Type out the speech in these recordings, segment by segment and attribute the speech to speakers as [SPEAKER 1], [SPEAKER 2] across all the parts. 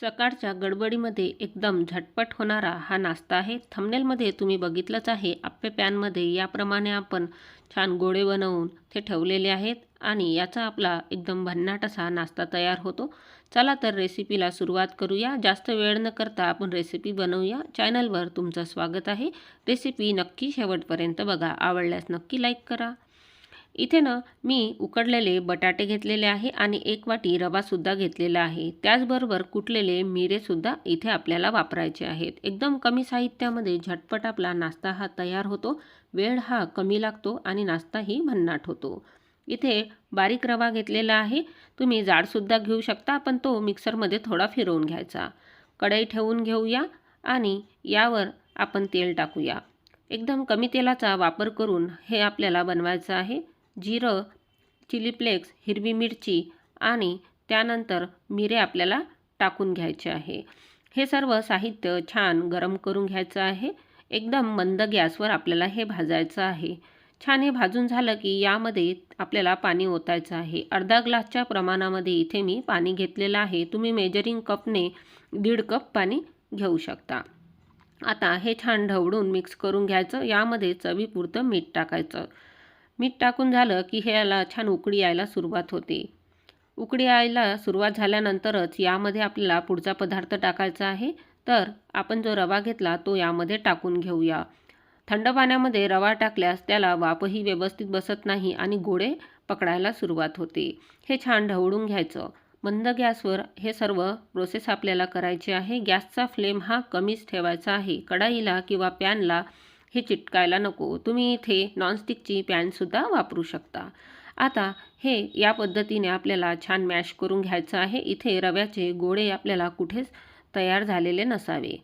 [SPEAKER 1] सकाळच्या गडबडीमध्ये एकदम झटपट होणारा हा नाश्ता आहे. थमनेलमध्ये तुम्ही बघितलंच आहे आप्पे पॅनमध्ये याप्रमाणे आपण छान गोळे बनवून ते ठेवलेले आहेत आणि याचा आपला एकदम भन्नाट असा नाश्ता तयार होतो. चला तर रेसिपीला सुरुवात करूया. जास्त वेळ न करता आपण रेसिपी बनवूया. चॅनलवर तुमचं स्वागत आहे. रेसिपी नक्की शेवटपर्यंत बघा. आवडल्यास नक्की लाईक करा. इथे ना मी उकडलेले बटाटे घेतलेले आहे आणि एक वाटी रवासुद्धा घेतलेला आहे. त्याचबरोबर कुटलेले मिरेसुद्धा इथे आपल्याला वापरायचे आहेत. एकदम कमी साहित्यामध्ये झटपट आपला नाश्ता हा तयार होतो. वेळ हा कमी लागतो आणि नाश्ताही भन्नाट होतो. इथे बारीक रवा घेतलेला आहे. तुम्ही जाडसुद्धा घेऊ शकता पण तो मिक्सरमध्ये थोडा फिरवून घ्यायचा. कढई ठेवून घेऊया आणि यावर आपण तेल टाकूया. एकदम कमी तेलाचा वापर करून हे आपल्याला बनवायचं आहे. जिरं चिली फ्लेक्स हिरवी मिरची आणि त्यानंतर मिरे आपल्याला टाकून घ्यायचे आहे. हे सर्व साहित्य छान गरम करून घ्यायचं आहे. एकदम मंद गॅसवर आपल्याला हे भाजायचं आहे. छान हे भाजून झालं की यामध्ये आपल्याला पाणी ओतायचं आहे. अर्धा ग्लासच्या प्रमाणामध्ये इथे मी पाणी घेतलेलं आहे. तुम्ही मेजरिंग कपने दीड कप पाणी घेऊ शकता. आता हे छान ढवळून मिक्स करून घ्यायचं. यामध्ये चवीपुरतं मीठ टाकायचं. मीठ टाकून झालं की हे याला छान उकळी यायला सुरुवात होते. उकळी यायला सुरुवात झाल्यानंतरच यामध्ये आपल्याला पुढचा पदार्थ टाकायचा आहे. तर आपण जो रवा घेतला तो यामध्ये टाकून घेऊया. थंड पाण्यामध्ये रवा टाकल्यास त्याला वापही व्यवस्थित बसत नाही आणि गोळे पकडायला सुरुवात होते. हे छान ढवळून घ्यायचं. मंद गॅसवर हे सर्व प्रोसेस आपल्याला करायचे आहे. गॅसचा फ्लेम हा कमीच ठेवायचा आहे. कढाईला किंवा पॅनला हे चिटकायला नको. तुम्ही इथे नॉनस्टिकची पॅनसुद्धा वापरू शकता. आता हे या पद्धतीने आपल्याला छान मॅश करून घ्यायचं आहे. इथे रव्याचे गोळे आपल्याला कुठेच तयार झालेले नसावे.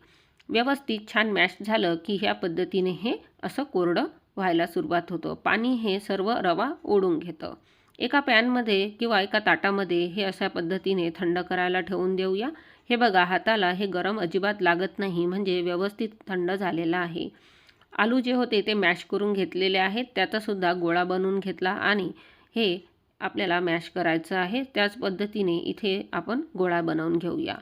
[SPEAKER 1] व्यवस्थित छान मॅश झालं की ह्या पद्धतीने हे असं कोरडं व्हायला सुरुवात होतं. पाणी हे सर्व रवा ओढून घेतं. एका पॅनमध्ये किंवा एका ताटामध्ये हे अशा पद्धतीने थंड करायला ठेवून देऊया. हे बघा हाताला हे गरम अजिबात लागत नाही. म्हणजे व्यवस्थित थंड झालेलं आहे. आलू जे होते ते मॅश करून घेतलेले आहेत. त्याचासुद्धा गोळा बनवून घेतला आणि हे आपल्याला मॅश करायचं आहे. त्याच पद्धतीने इथे आपण गोळा बनवून घेऊया.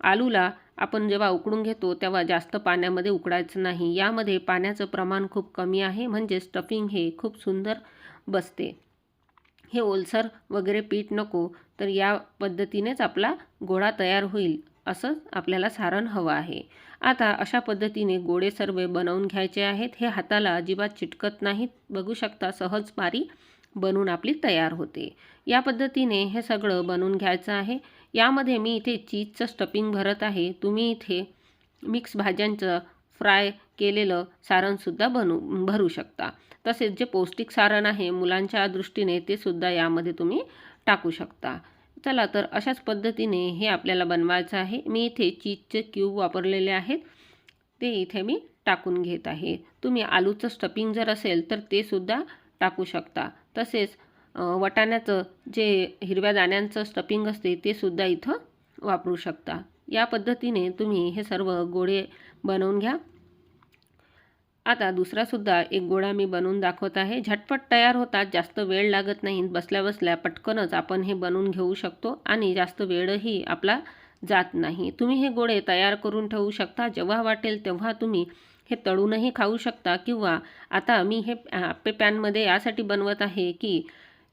[SPEAKER 1] आलूला आपण जेव्हा उकडून घेतो तेव्हा जास्त पाण्यामध्ये उकडायचं नाही. यामध्ये पाण्याचं प्रमाण खूप कमी आहे. म्हणजे स्टफिंग हे खूप सुंदर बसते. हे ओलसर वगैरे पीठ नको तर या पद्धतीनेच आपला गोळा तयार होईल असं आपल्याला सारण हवं आहे. आता अशा पद्धतीने गोडे सर्व बनवून घ्यायचे आहेत. हे हाताला अजिबात चिटकत नाहीत. बघू शकता सहज पारी बनवून आपली तयार होते. या पद्धतीने हे सगळं बनवून घ्यायचं आहे. यामध्ये मी इथे चीजचं स्टफिंग भरत आहे. तुम्ही इथे मिक्स भाज्यांचं फ्राय केलेलं सारणसुद्धा बनू भरू शकता. तसेच जे पौष्टिक सारण आहे मुलांच्या दृष्टीने ते सुद्धा यामध्ये तुम्ही टाकू शकता. चला तर अशाच पद्धतीने हे आपल्याला बनवायचं आहे. मी इथे चीजचे क्यूब वापरलेले आहेत. ते इथे मी टाकून घेत आहे. तुम्ही आलूचं स्टफिंग जर असेल तर ते सुद्धा टाकू शकता. तसेच वटाण्याचं जे हिरव्या दाण्यांचं स्टफिंग असते ते सुद्धा इथं वापरू शकता. या पद्धतीने तुम्ही हे सर्व गोळे बनवून घ्या. आता दुसरासुद्धा एक गोळा मी बनवून दाखवत आहे. झटपट तयार होतात जास्त वेळ लागत नाही. बसल्या बसल्या पटकनच आपण हे बनवून घेऊ शकतो आणि जास्त वेळही आपला जात नाही. तुम्ही हे गोळे तयार करून ठेवू शकता. जेव्हा वाटेल तेव्हा तुम्ही हे तळूनही खाऊ शकता किंवा आता मी हे आप्पे पॅनमध्ये यासाठी बनवत आहे की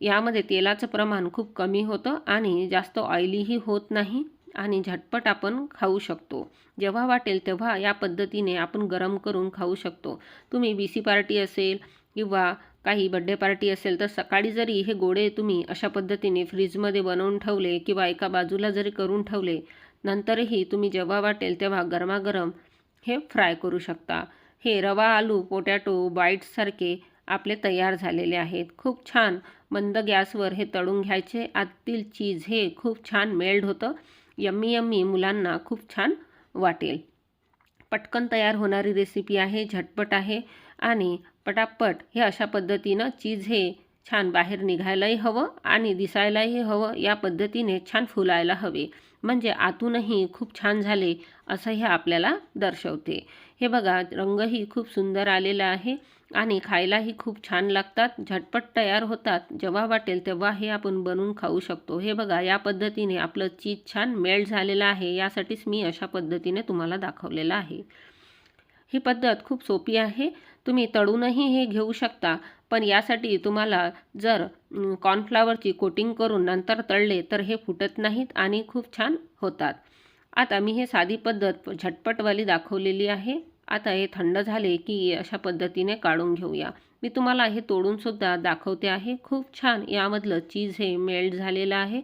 [SPEAKER 1] यामध्ये तेलाचं प्रमाण खूप कमी होतं आणि जास्त ऑइलीही होत नाही. आणि झटपट आपण खाऊ शकतो. जेव्हा वाटेल तेव्हा या पद्धतीने आपण गरम करून खाऊ शकतो. तुम्ही बी सी पार्टी असेल किंवा काही बड्डे पार्टी असेल तर सकाळी जरी हे गोडे तुम्ही अशा पद्धतीने फ्रीजमध्ये बनवून ठेवले किंवा एका बाजूला जरी करून ठेवले नंतरही तुम्ही जेव्हा वाटेल तेव्हा गरमागरम हे फ्राय करू शकता. हे रवा आलू पोटॅटो बाईट्ससारखे आपले तयार झालेले आहेत. खूप छान मंद गॅसवर हे तळून घ्यायचे. आतील चीज हे खूप छान मेल्ड होतं. यम्मी यम्मी मुलांना खूप छान वाटेल. पटकन तयार होणारी रेसिपी आहे झटपट आहे आणि पटापट हे अशा पद्धतीनं चीज हे छान बाहेर निघायलाही हवं आणि दिसायलाही हवं. या पद्धतीने छान फुलायला हवे. म्हणजे आतूनही खूप छान झाले असं हे आपल्याला दर्शवते. हे बघा रंगही खूप सुंदर आलेला आहे. आणि खायलाही खूप छान लागतात झटपट तयार होतात. जेव्हा वाटेल तेव्हा हे आपण बनवून खाऊ शकतो. हे बघा या पद्धतीने आपलं चीज छान मेल्ट झालेलं आहे. यासाठीच मी अशा पद्धतीने तुम्हाला दाखवलेलं आहे. ही पद्धत खूप सोपी आहे. तुम्ही तळूनही हे घेऊ शकता. पण यासाठी तुम्हाला जर कॉर्नफ्लावरची कोटिंग करून नंतर तळले तर हे फुटत नाहीत आणि खूप छान होतात. आता मी हे साधी पद्धत झटपटवाली दाखवलेली आहे. आता हे थंड झाले की अशा पद्धतीने काढून घेऊया. मी तुम्हाला हे तोडूनसुद्धा दाखवते आहे. खूप छान. यामधलं चीज हे मेल्ट झालेलं आहे.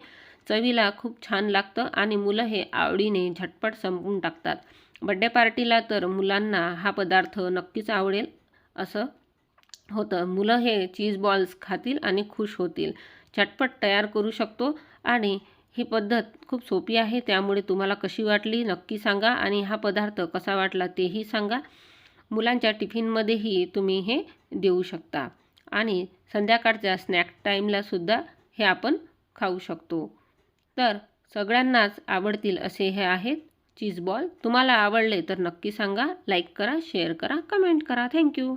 [SPEAKER 1] चवीला खूप छान लागतं आणि मुलं हे आवडीने झटपट संपून टाकतात. बड्डे पार्टीला तर मुलांना हा पदार्थ नक्कीच आवडेल. असं होतं. मुलं हे चीज बॉल्स खातील आणि खुश होतील. झटपट तयार करू शकतो आणि ही पद्धत खूप सोपी आहे त्यामुळे तुम्हाला कशी वाटली नक्की सांगा आणि हा पदार्थ कसा वाटला तेही सांगा. मुलांच्या टिफिनमध्येही तुम्ही हे देऊ शकता आणि संध्याकाळच्या स्नॅक टाईमलासुद्धा हे आपण खाऊ शकतो. तर सगळ्यांनाच आवडतील असे हे आहेत चीज बॉल. तुम्हाला आवडले तर नक्की सांगा लाईक करा शेअर करा कमेंट करा. थँक्यू.